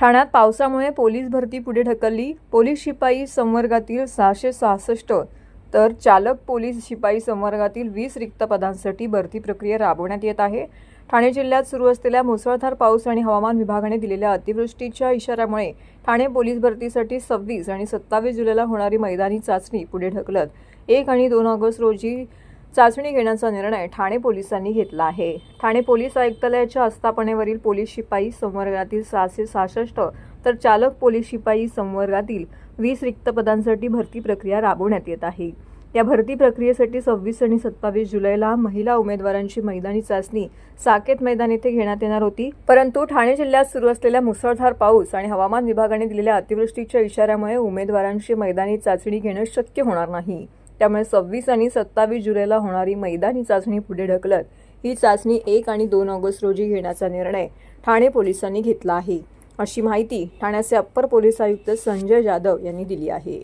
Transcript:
ठाण्यात पावसामुळे पोलीस भरती पुढे ढकलली. पोलीस शिपाई संवर्गातील सहाशे सहासष्ट तर चालक पोलीस शिपाई संवर्गातील वीस रिक्त पदांसाठी भरती प्रक्रिया राबवण्यात येत आहे. ठाणे जिल्ह्यात सुरू असलेल्या मुसळधार पाऊस आणि हवामान विभागाने दिलेल्या अतिवृष्टीच्या इशाऱ्यामुळे ठाणे पोलीस भरतीसाठी सव्वीस आणि सत्तावीस जुलैला होणारी मैदानी चाचणी पुढे ढकलत. एक आणि दोन ऑगस्ट रोजी चाचणी घेण्याचा निर्णय ठाणे पोलिसांनी घेतला आहे. ठाणे पोलीस आयुक्तालयाच्या आस्थापनेवरील पोलीस शिपाई संवर्गातील सहाशे सहासष्ट तर चालक पोलीस शिपाई संवर्गातील वीस रिक्त पदांसाठी भरती प्रक्रिया राबवण्यात येत आहे. या भरती प्रक्रियेसाठी सव्वीस आणि सत्तावीस जुलैला महिला उमेदवारांची मैदानी चाचणी साकेत मैदान येथे घेण्यात येणार होती. परंतु ठाणे जिल्ह्यात सुरू असलेल्या मुसळधार पाऊस आणि हवामान विभागाने दिलेल्या अतिवृष्टीच्या इशाऱ्यामुळे उमेदवारांची मैदानी चाचणी घेणं शक्य होणार नाही. त्यामुळे सव्वीस आणि सत्तावीस जुलैला होणारी मैदानी चाचणी पुढे ढकलत ही चाचणी एक आणि दोन ऑगस्ट रोजी घेण्याचा निर्णय ठाणे पोलिसांनी घेतला आहे. अशी माहिती ठाण्याचे अप्पर पोलीस आयुक्त संजय जाधव यांनी दिली आहे.